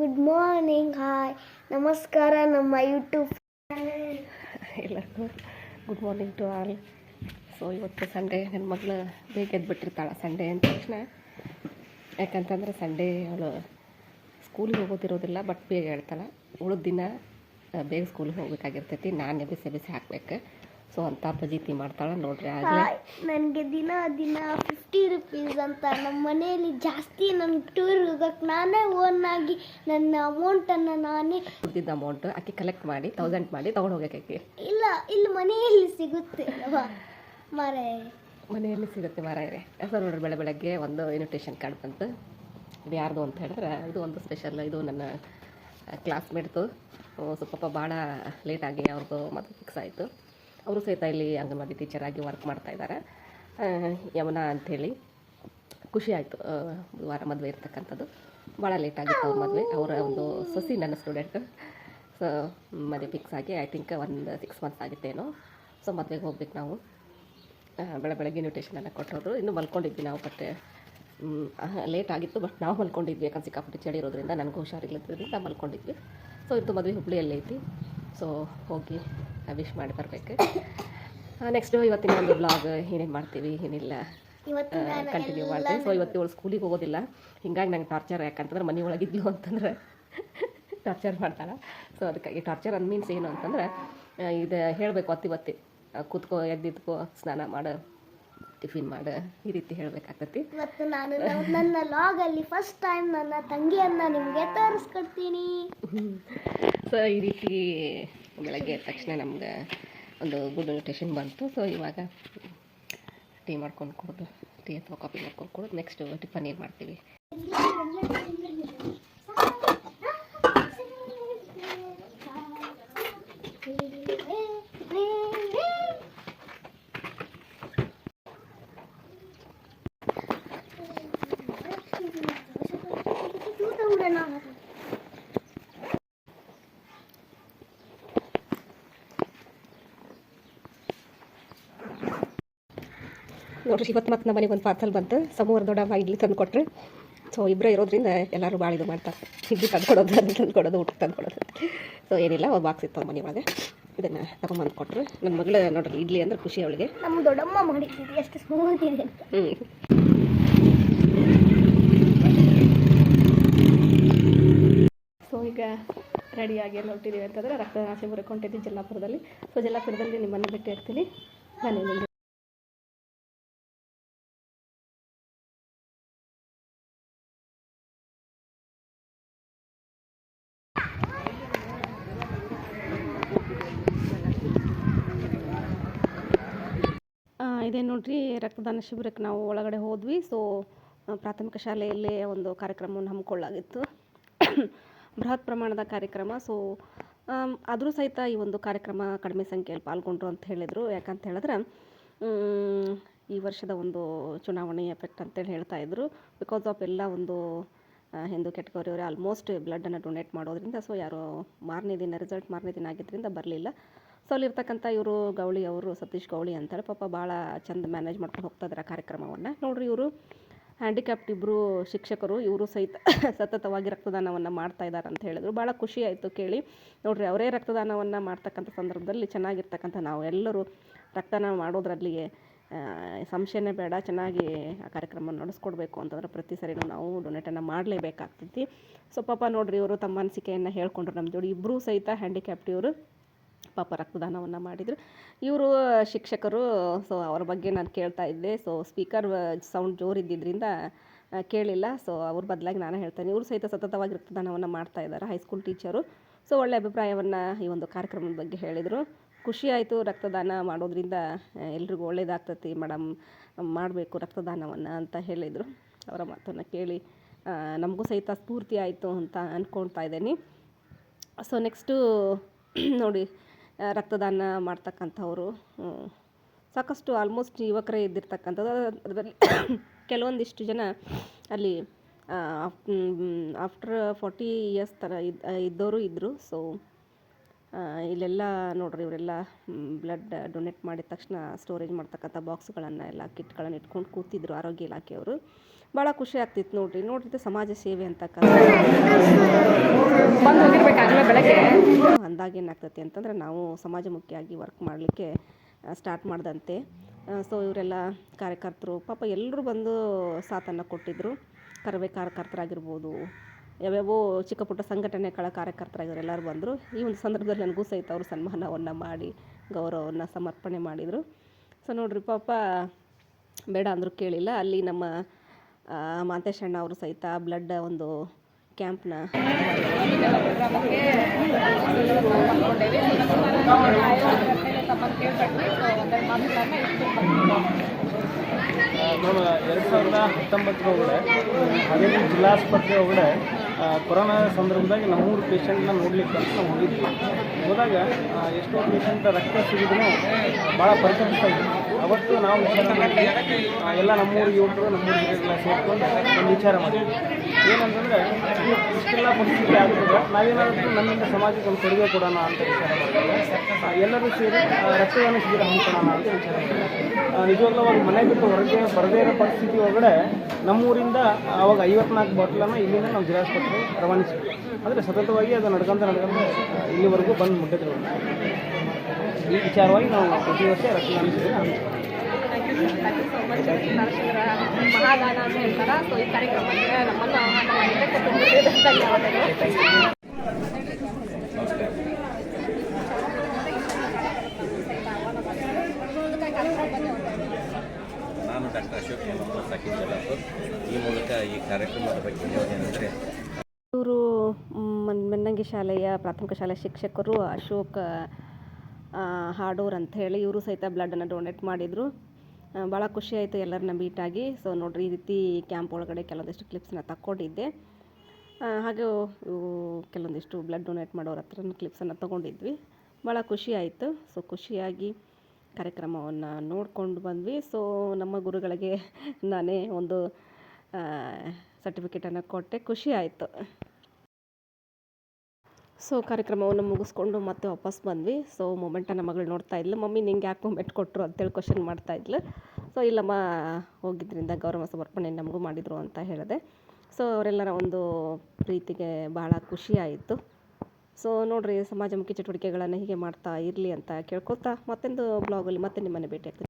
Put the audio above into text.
Good morning hi ನಮಸ್ಕಾರ, ನಮ್ಮ YouTube ಎಲ್ಲರಿಗೂ good morning to all so ಇವತ್ತು ಸಂಡೇ ನನ್ನ ಮಗಳು ಬೇಗ ಎದ್ಬಿಟ್ಟಿರ್ತಾಳೆ ಸಂಡೇ ಅಂದ ತಕ್ಷಣ. ಯಾಕಂತಂದ್ರೆ ಸಂಡೇ ಅವಳು ಸ್ಕೂಲಿಗೆ ಹೋಗೋದಿರೋದಿಲ್ಲ ಬಟ್ ಬೇಗ ಹೇಳ್ತಾಳೆ ಉಳಿದ ದಿನ ಬೇಗ ಸ್ಕೂಲಿಗೆ ಹೋಗ್ಬೇಕಾಗಿರ್ತೈತಿ. ನಾನು ಎಬಿಸಿ ಬಿಸಿ ಹಾಕ್ಬೇಕು. ಸೊ ಅಂತ ಬಜೀತಿ ಮಾಡ್ತಾಳೆ ನೋಡ್ರಿ ಆಗಲೇ. ನನಗೆ ದಿನ ದಿನ ಫಿಫ್ಟಿ ರುಪೀಸ್ ಅಂತ ನಮ್ಮ ಮನೆಯಲ್ಲಿ ಜಾಸ್ತಿ ನನ್ನ ಟೂರ್ ಹೋಗಕ್ಕೆ ನಾನೇ ಓನ್ ಆಗಿ ನನ್ನ ಅಮೌಂಟನ್ನು ನಾನೇ ಉಳಿದಿದ್ದ ಅಮೌಂಟ್ ಆಕೆ ಕಲೆಕ್ಟ್ ಮಾಡಿ ತೌಸಂಡ್ ಮಾಡಿ ತೊಗೊಂಡು ಹೋಗಕ್ಕೆ ಇಲ್ಲ ಇಲ್ಲಿ ಮನೆಯಲ್ಲಿ ಸಿಗುತ್ತೆ. ಮಾರೇ. ಮನೆಯಲ್ಲಿ ಸಿಗುತ್ತೆ ಮಾರಾಯರೆ. ಸರ್ ನೋಡ್ರಿ ಬೆಳೆ ಬೆಳಗ್ಗೆ ಒಂದು ಇನ್ವಿಟೇಷನ್ ಕಾರ್ಡ್ ಬಂತು. ಇದು ಯಾರ್ದು ಅಂತ ಹೇಳಿದ್ರೆ ಇದು ಒಂದು ಸ್ಪೆಷಲ್ ಇದು ನನ್ನ ಕ್ಲಾಸ್ಮೇಟ್ದು ಸ್ವಲ್ಪ ಭಾಳ ಲೇಟಾಗಿ ಅವ್ರದ್ದು ಮದುವೆ ಫಿಕ್ಸ್ ಆಯಿತು. ಅವರು ಸಹಿತ ಇಲ್ಲಿ ಅಂಗನವಾಡಿ ಟೀಚರಾಗಿ ವರ್ಕ್ ಮಾಡ್ತಾ ಇದ್ದಾರೆ ಯಮುನಾ ಅಂಥೇಳಿ. ಖುಷಿ ಆಯಿತು ವಾರ ಮದುವೆ ಇರ್ತಕ್ಕಂಥದ್ದು. ಭಾಳ ಲೇಟಾಗಿತ್ತು ಅವ್ರ ಮದುವೆ. ಅವರ ಒಂದು ಸಸಿ ನನ್ನ ಸ್ಟೂಡೆಂಟ್ ಸೊ ಮದುವೆ ಫಿಕ್ಸ್ ಆಗಿ ಐ ಥಿಂಕ್ ಒಂದು ಸಿಕ್ಸ್ ಮಂತ್ಸ್ ಆಗಿತ್ತೇನೋ. ಸೊ ಮದುವೆಗೆ ಹೋಗ್ಬೇಕು ನಾವು. ಬೆಳೆ ಬೆಳ ಬೆಳಗ್ಗೆ ಇನ್ವಿಟೇಷನ್ ಎಲ್ಲ ಕೊಟ್ಟರು ಇನ್ನೂ ಮಲ್ಕೊಂಡಿದ್ವಿ ನಾವು ಬಟ್ ಲೇಟ್ ಆಗಿತ್ತು ಬಟ್ ನಾವು ಮಲ್ಕೊಂಡಿದ್ವಿ. ಯಾಕಂದ್ರೆ ಸಿಕ್ಕಾಪಟ್ಟೆ ಚಳಿ ಇರೋದ್ರಿಂದ, ನನಗೂ ಹುಷಾರಿಲ್ಲದ್ರಿಂದ ಮಲ್ಕೊಂಡಿದ್ವಿ. ಸೊ ಇದು ಮದುವೆ ಹುಬ್ಳಿಯಲ್ಲೇ ಐತಿ. ಸೊ ಹೋಗಿ ವಿಶ್ ಮಾಡಿ ಬರಬೇಕು. ನೆಕ್ಸ್ಟ್ ಇವತ್ತಿನ ಒಂದು ಬ್ಲಾಗ್ ಏನೇನು ಮಾಡ್ತೀವಿ ಏನಿಲ್ಲ. ಇವತ್ತು ಕಂಟಿನ್ಯೂ ಮಾಡ್ತೀವಿ. ಸೊ ಇವತ್ತು ಇವಳು ಸ್ಕೂಲಿಗೆ ಹೋಗೋದಿಲ್ಲ. ಹಿಂಗಾಗಿ ನಂಗೆ ಟಾರ್ಚರ್ ಯಾಕಂತಂದ್ರೆ ಮನೆ ಒಳಗಿದ್ಲು ಅಂತಂದ್ರೆ ಟಾರ್ಚರ್ ಮಾಡ್ತಾಳೆ. ಸೊ ಅದಕ್ಕಾಗಿ ಟಾರ್ಚರ್ ಅನ್ ಮೀನ್ಸ್ ಏನು ಅಂತಂದ್ರೆ ಇದು ಹೇಳಬೇಕು ಒತ್ತಿ ಕೂತ್ಕೋ ಎದ್ದಿದ್ಕೋ ಸ್ನಾನ ಮಾಡು ಟಿಫಿನ್ ಮಾಡು ಈ ರೀತಿ ಹೇಳಬೇಕಾಗ್ತತಿ. ಮತ್ತು ನಾನು ನನ್ನ ಲಾಗಲ್ಲಿ ಫಸ್ಟ್ ಟೈಮ್ ನನ್ನ ತಂಗಿಯನ್ನು ನಿಮಗೆ ತೋರಿಸ್ಕೊಡ್ತೀನಿ. ಸೊ ಈ ರೀತಿ ಬೆಳಗ್ಗೆ ಎದ್ದ ತಕ್ಷಣ ನಮ್ಗೆ ಒಂದು ಗುಡ್ ನ್ಯೂಟ್ರಿಷನ್ ಬಂತು. ಸೊ ಇವಾಗ ಟೀ ಮಾಡ್ಕೊಂಡು ಕೊಡೋದು, ಟೀ ಅಥವಾ ಕಾಫಿ ಮಾಡ್ಕೊಂಡು ಕೊಡೋದು ನೆಕ್ಸ್ಟ್ ಟಿಫನ್ ಏನು ಮಾಡ್ತೀವಿ? ನೋಡ್ರಿ ಇವತ್ತು ಮತ್ತೆ ನಮ್ಮ ಮನೆಗೆ ಒಂದು ಪಾರ್ಸಲ್ ಬಂತು. ಸಮೂಹ ದೊಡ್ಡಮ್ಮ ಇಡ್ಲಿ ತಂದು ಕೊಟ್ರು. ಸೊ ಇಬ್ಬರೇ ಇರೋದ್ರಿಂದ ಎಲ್ಲರೂ ಭಾಳ ಇದು ಮಾಡ್ತಾರೆ ಇಡ್ಲಿ ತಂದು ಕೊಡೋದು ಅದು ತಂದು ಕೊಡೋದು ಊಟ ತಂದು ಕೊಡೋದು. ಸೊ ಏನಿಲ್ಲ ಒಂದು ಬಾಕ್ಸ್ ಇತ್ತು ಮನೆ ಒಳಗೆ ಇದನ್ನು ತಗೊಂಬಂದು ಕೊಟ್ಟರು ನನ್ನ ಮಗಳು ನೋಡ್ರಿ ಇಡ್ಲಿ ಅಂದ್ರೆ ಖುಷಿ ಅವಳಿಗೆ. ನಮ್ಮ ದೊಡ್ಡಮ್ಮ ಮಾಡಿ ಎಷ್ಟು ಸ್ಮೂತ್ ಇದೆ. ಹ್ಞೂ ಸೊ ಈಗ ರೆಡಿಯಾಗಿ ಎಲ್ಲ ಹೊಟ್ಟಿದ್ದೀವಿ ಅಂತಂದರೆ ರಕ್ತದಾನ ಶಿಬಿರ ಕೊಂಡಿದ್ದೀವಿ ಜಲ್ಲಾಪುರದಲ್ಲಿ ಸೊ ಜಿಲ್ಲಾಪುರದಲ್ಲಿ ನಿಮ್ಮನ್ನು ಭೇಟಿ ಆಗ್ತೀನಿ. ಬನ್ನಿ ಇದೇ ನೋಡ್ರಿ, ರಕ್ತದಾನ ಶಿಬಿರಕ್ಕೆ ನಾವು ಒಳಗಡೆ ಹೋದ್ವಿ. ಸೊ ಪ್ರಾಥಮಿಕ ಶಾಲೆಯಲ್ಲೇ ಒಂದು ಕಾರ್ಯಕ್ರಮವನ್ನು ಹಮ್ಮಿಕೊಳ್ಳಾಗಿತ್ತು ಬೃಹತ್ ಪ್ರಮಾಣದ ಕಾರ್ಯಕ್ರಮ. ಸೊ ಆದರೂ ಸಹಿತ ಈ ಒಂದು ಕಾರ್ಯಕ್ರಮ ಕಡಿಮೆ ಸಂಖ್ಯೆಯಲ್ಲಿ ಪಾಲ್ಗೊಂಡ್ರು ಅಂತ ಹೇಳಿದರು. ಯಾಕಂತ ಹೇಳಿದ್ರೆ ಈ ವರ್ಷದ ಒಂದು ಚುನಾವಣೆ ಎಫೆಕ್ಟ್ ಅಂತೇಳಿ ಹೇಳ್ತಾ ಇದ್ದರು ಬಿಕಾಸ್ ಆಫ್ ಎಲ್ಲ ಒಂದು ಹಿಂದೂ ಕೆಟಗರಿಯವರೇ ಆಲ್ಮೋಸ್ಟ್ ಬ್ಲಡ್ಡನ್ನು ಡೊನೇಟ್ ಮಾಡೋದ್ರಿಂದ ಸೊ ಯಾರು ಮಾರನೇ ದಿನ ರಿಸಲ್ಟ್ ಮಾರನೇ ದಿನ ಆಗಿದ್ದರಿಂದ ಬರಲಿಲ್ಲ. ಸೊ ಅಲ್ಲಿರ್ತಕ್ಕಂಥ ಇವರು ಗೌಳಿ ಅವರು ಸತೀಶ್ ಗೌಳಿ ಅಂತಾರೆ ಪಾಪ ಭಾಳ ಚಂದ ಮ್ಯಾನೇಜ್ ಮಾಡ್ಕೊಂಡು ಹೋಗ್ತಾ ಇದ್ದಾರೆ ಕಾರ್ಯಕ್ರಮವನ್ನು. ನೋಡ್ರಿ ಇವರು ಹ್ಯಾಂಡಿಕ್ಯಾಪ್ಟ್ ಇಬ್ಬರು ಶಿಕ್ಷಕರು ಇವರು ಸಹಿತ ಸತತವಾಗಿ ರಕ್ತದಾನವನ್ನು ಮಾಡ್ತಾ ಇದ್ದಾರೆ ಅಂತ ಹೇಳಿದ್ರು. ಭಾಳ ಖುಷಿ ಆಯಿತು ಕೇಳಿ. ನೋಡ್ರಿ ಅವರೇ ರಕ್ತದಾನವನ್ನು ಮಾಡ್ತಕ್ಕಂಥ ಸಂದರ್ಭದಲ್ಲಿ ಚೆನ್ನಾಗಿರ್ತಕ್ಕಂಥ ನಾವು ಎಲ್ಲರೂ ರಕ್ತದಾನ ಮಾಡೋದ್ರಲ್ಲಿ ಆ, ಸಂಶಯನೇ ಬೇಡ, ಚೆನ್ನಾಗಿ ಆ ಕಾರ್ಯಕ್ರಮ ನಡೆಸ್ಕೊಡ್ಬೇಕು ಅಂತಂದ್ರೆ ಪ್ರತಿ ಸರಿನೂ ನಾವು ಡೊನೇಟನ್ನು ಮಾಡಲೇಬೇಕಾಗ್ತೈತಿ. ಸೊ ಪಾಪ ನೋಡ್ರಿ ಇವರು ತಮ್ಮ ಅನಿಸಿಕೆಯನ್ನು ಹೇಳ್ಕೊಂಡ್ರು ನಮ್ಮ ಜೋಡಿ ಇಬ್ಬರೂ ಸಹಿತ ಹ್ಯಾಂಡಿಕ್ಯಾಪ್ಟ್ ಇವರು. ಪಾಪ ರಕ್ತದಾನವನ್ನು ಮಾಡಿದರು. ಇವರು ಶಿಕ್ಷಕರು ಸೊ ಅವ್ರ ಬಗ್ಗೆ ನಾನು ಕೇಳ್ತಾ ಇದ್ದೆ. ಸೊ ಸ್ಪೀಕರ್ ಸೌಂಡ್ ಜೋರಿದ್ದಿದ್ದರಿಂದ ಕೇಳಿಲ್ಲ. ಸೊ ಅವ್ರ ಬದಲಾಗಿ ನಾನು ಹೇಳ್ತೇನೆ. ಇವರು ಸಹಿತ ಸತತವಾಗಿ ರಕ್ತದಾನವನ್ನು ಮಾಡ್ತಾ ಇದ್ದಾರೆ ಹೈಸ್ಕೂಲ್ ಟೀಚರು ಸೊ ಒಳ್ಳೆ ಅಭಿಪ್ರಾಯವನ್ನು ಈ ಒಂದು ಕಾರ್ಯಕ್ರಮದ ಬಗ್ಗೆ ಹೇಳಿದರು. ಖುಷಿ ಆಯಿತು ರಕ್ತದಾನ ಮಾಡೋದ್ರಿಂದ ಎಲ್ರಿಗೂ ಒಳ್ಳೆಯದಾಗ್ತತಿ ಮೇಡಮ್ ಮಾಡಬೇಕು ರಕ್ತದಾನವನ್ನು ಅಂತ ಹೇಳಿದರು. ಅವರ ಮಾತನ್ನು ಕೇಳಿ ನಮಗೂ ಸಹಿತ ಸ್ಫೂರ್ತಿ ಆಯಿತು ಅಂತ ಅಂದ್ಕೊಳ್ತಾ ಇದ್ದೀನಿ. ಸೊ ನೆಕ್ಸ್ಟು ನೋಡಿ ರಕ್ತದಾನ ಮಾಡ್ತಕ್ಕಂಥವರು ಸಾಕಷ್ಟು ಆಲ್ಮೋಸ್ಟ್ ಯುವಕರೇ ಇದ್ದಿರ್ತಕ್ಕಂಥದ್ದು. ಅದರಲ್ಲಿ ಕೆಲವೊಂದಿಷ್ಟು ಜನ ಅಲ್ಲಿ ಆಫ್ಟರ್ ಫಾರ್ಟಿ ಇಯರ್ಸ್ ಥರ ಇದ್ ಇದ್ದವರು ಇದ್ದರು ಸೊ ಇಲ್ಲೆಲ್ಲ ನೋಡ್ರಿ ಇವರೆಲ್ಲ ಬ್ಲಡ್ ಡೊನೇಟ್ ಮಾಡಿದ ತಕ್ಷಣ ಸ್ಟೋರೇಜ್ ಮಾಡ್ತಕ್ಕಂಥ ಬಾಕ್ಸ್ಗಳನ್ನು ಎಲ್ಲ ಕಿಟ್ಗಳನ್ನು ಇಟ್ಕೊಂಡು ಕೂತಿದ್ರು ಆರೋಗ್ಯ ಇಲಾಖೆಯವರು. ಭಾಳ ಖುಷಿ ಆಗ್ತಿತ್ತು ನೋಡ್ರಿ. ನೋಡ್ರಿ ಸಮಾಜ ಸೇವೆ ಅಂತಕ್ಕಂಥ ಅಂದಾಗ ಏನಾಗ್ತೈತಿ ಅಂತಂದ್ರೆ ನಾವು ಸಮಾಜಮುಖಿಯಾಗಿ ವರ್ಕ್ ಮಾಡಲಿಕ್ಕೆ ಸ್ಟಾರ್ಟ್ ಮಾಡ್ದಂತೆ. ಸೊ ಇವರೆಲ್ಲ ಕಾರ್ಯಕರ್ತರು ಪಾಪ ಎಲ್ಲರೂ ಬಂದು ಸಾಥನ್ನು ಕೊಟ್ಟಿದ್ದರು ಕರವೇ ಕಾರ್ಯಕರ್ತರಾಗಿರ್ಬೋದು ಯಾವ್ಯಾವೋ ಚಿಕ್ಕ ಪುಟ್ಟ ಸಂಘಟನೆಗಳ ಕಾರ್ಯಕರ್ತರ ಎಲ್ಲರೂ ಬಂದರು. ಈ ಒಂದು ಸಂದರ್ಭದಲ್ಲಿ ನನಗೂ ಸಹಿತ ಅವರು ಸನ್ಮಾನವನ್ನು ಮಾಡಿ, ಗೌರವವನ್ನು ಸಮರ್ಪಣೆ ಮಾಡಿದರು. ಸೊ ನೋಡ್ರಿ, ಪಾಪ ಬೇಡ ಅಂದರೂ ಕೇಳಿಲ್ಲ. ಅಲ್ಲಿ ನಮ್ಮ ಮಾಂತೇಶ್ ಅವರು ಸಹಿತ ಬ್ಲಡ್ ಒಂದು ಕ್ಯಾಂಪ್ನ ಎರಡು ಸಾವಿರದ ಹತ್ತೊಂಬತ್ತರ ಒಳಗಡೆ ಹದಿನೈದು ಜಿಲ್ಲಾಸ್ಪತ್ರೆ ಒಳಗಡೆ ಕೊರೋನಾ ಸಂದರ್ಭದಾಗ ನಮ್ಮೂರು ಪೇಷಂಟ್ನ ನೋಡ್ಲಿಕ್ಕೆ ಅಂತ ನಾವು ಹೋಗಿದ್ವಿ. ಹೋದಾಗ ಎಷ್ಟೋ ಪೇಷಂಟ್ ರಕ್ತ ಸಿಗಿದ್ರು ಭಾಳ ಇದ್ರು ಅವತ್ತು ನಾವು ಎಲ್ಲ ನಮ್ಮೂರು ಯುವಕರು ನಮ್ಮೂರು ಹಿರಿಯರೆಲ್ಲ ಸೇರ್ಕೊಂಡು ಒಂದು ವಿಚಾರ ಮಾಡಿದ್ವಿ. ಏನಂತಂದರೆ ಇಷ್ಟೆಲ್ಲ ಪರಿಸ್ಥಿತಿ ಆಗ್ತದೆ ನಾವೇನಾದರೂ ನಮ್ಮಿಂದ ಸಮಾಜಕ್ಕೆ ಒಂದು ಕೊಡುಗೆ ಕೊಡೋಣ ಅಂತ ವಿಚಾರ ಮಾಡಿದ್ವಿ. ಎಲ್ಲರೂ ಸೇರಿ ರಕ್ತದಾನ ಶಿಬಿರ ಹಮ್ಮಿಕೊಳ್ಳೋಣ ಅಂತ ವಿಚಾರ ಮಾಡಿದ್ವಿ. ನಿಜವಾಗ್ಲೂ ಅವಾಗ ಮನೆ ಬಿಟ್ಟು ಹೊರಗೆ, ಬರದೇ ಇರೋ ಪರಿಸ್ಥಿತಿ ಒಳಗಡೆ ನಮ್ಮೂರಿಂದ ಅವಾಗ ಐವತ್ನಾಲ್ಕು ಬಾಟ್ಲನ್ನು ಇಲ್ಲಿಂದ ನಾವು ಜಿಲ್ಲಾಸ್ಪತ್ರೆಗೆ ರವಾನಿಸಿದ್ವಿ ಅಂದರೆ ಸತತವಾಗಿ ಅದು ನಡ್ಕೊಂತ ನಡ್ಕೊಂತ ಇಲ್ಲಿವರೆಗೂ ಬಂದು ಮುಟ್ಟಿದ್ರು ಈ ವಿಚಾರವಾಗಿ ನಾವು ಪ್ರತಿ ವರ್ಷ ರಕ್ಷಣೆ ಶಿಬಿರ ಹಮ್ಮಿಕೊಳ್ತೀವಿ. ಮಹಾದಾನ ಅಂತ ಹೇಳ್ತಾರೆ? ಸೊ ಈ ಕಾರ್ಯಕ್ರಮಕ್ಕೆ ನಮ್ಮನ್ನು ಆಹ್ವಾನ ಮಾಡಿದ್ದಕ್ಕೆ ತುಂಬ ಧನ್ಯವಾದಗಳು ನಾನು ಡಾಕ್ಟರ್ ಅಶೋಕ್ ಜಲಾಪುರ್ ಈ ಮೂಲಕ ಈ ಕಾರ್ಯಕ್ರಮದ ಬಗ್ಗೆ ಹೇಳೋದೇನೆಂದರೆ ಮನ್ನಂಗಿ ಶಾಲೆಯ ಪ್ರಾಥಮಿಕ ಶಾಲೆ ಶಿಕ್ಷಕರು ಅಶೋಕ್ ಹಾಡೂರ್ ಅಂತ ಹೇಳಿ ಇವರು ಸಹಿತ ಬ್ಲಡನ್ನು ಡೊನೇಟ್ ಮಾಡಿದರು. ಭಾಳ ಖುಷಿ ಆಯಿತು ಎಲ್ಲರನ್ನ ಮೀಟಾಗಿ ಸೊ ನೋಡಿರಿ ಈ ರೀತಿ ಕ್ಯಾಂಪ್ ಒಳಗಡೆ ಕೆಲವೊಂದಿಷ್ಟು ಕ್ಲಿಪ್ಸನ್ನ ತಕ್ಕೊಂಡಿದ್ದೆ. ಹಾಗೆ ಕೆಲವೊಂದಿಷ್ಟು ಬ್ಲಡ್ ಡೊನೇಟ್ ಮಾಡೋರ ಹತ್ರ ಕ್ಲಿಪ್ಸನ್ನು ತೊಗೊಂಡಿದ್ವಿ. ಭಾಳ ಖುಷಿ ಆಯಿತು. ಸೊ ಖುಷಿಯಾಗಿ ಕಾರ್ಯಕ್ರಮವನ್ನು ನೋಡ್ಕೊಂಡು ಬಂದ್ವಿ. ಸೊ ನಮ್ಮ ಗುರುಗಳಿಗೆ ನಾನೇ ಒಂದು ಸರ್ಟಿಫಿಕೇಟನ್ನು ಕೊಟ್ಟೆ. ಖುಷಿ ಆಯಿತು. ಸೊ ಕಾರ್ಯಕ್ರಮವನ್ನು ಮುಗಿಸ್ಕೊಂಡು ಮತ್ತೆ ವಾಪಸ್ ಬಂದ್ವಿ. ಸೊ ಮೊಮೆಂಟನ್ನ ಮಗಳು ನೋಡ್ತಾ ಇದ್ಲು. ಮಮ್ಮಿ, ನಿಂಗೆ ಯಾಕೆ ಮೊಮೆಂಟ್ ಕೊಟ್ಟರು ಅಂತೇಳಿ ಕ್ವಶನ್ ಮಾಡ್ತಾ ಇದ್ಲು. ಸೊ ಇಲ್ಲಮ್ಮ, ಹೋಗಿದ್ರಿಂದ ಗೌರವ ಸಮರ್ಪಣೆ ನಮಗೂ ಮಾಡಿದರು ಅಂತ ಹೇಳಿದೆ. ಸೊ ಅವರೆಲ್ಲರ ಒಂದು ಪ್ರೀತಿಗೆ ಭಾಳ ಖುಷಿ ಆಯಿತು. ಸೊ ನೋಡಿರಿ, ಸಮಾಜಮುಖಿ ಚಟುವಟಿಕೆಗಳನ್ನು ಹೀಗೆ ಮಾಡ್ತಾ ಇರಲಿ ಅಂತ ಕೇಳ್ಕೊತಾ ಮತ್ತೊಂದು ಬ್ಲಾಗಲ್ಲಿ ಮತ್ತೆ ನಿಮ್ಮನ್ನು ಭೇಟಿ ಆಗ್ತೀನಿ.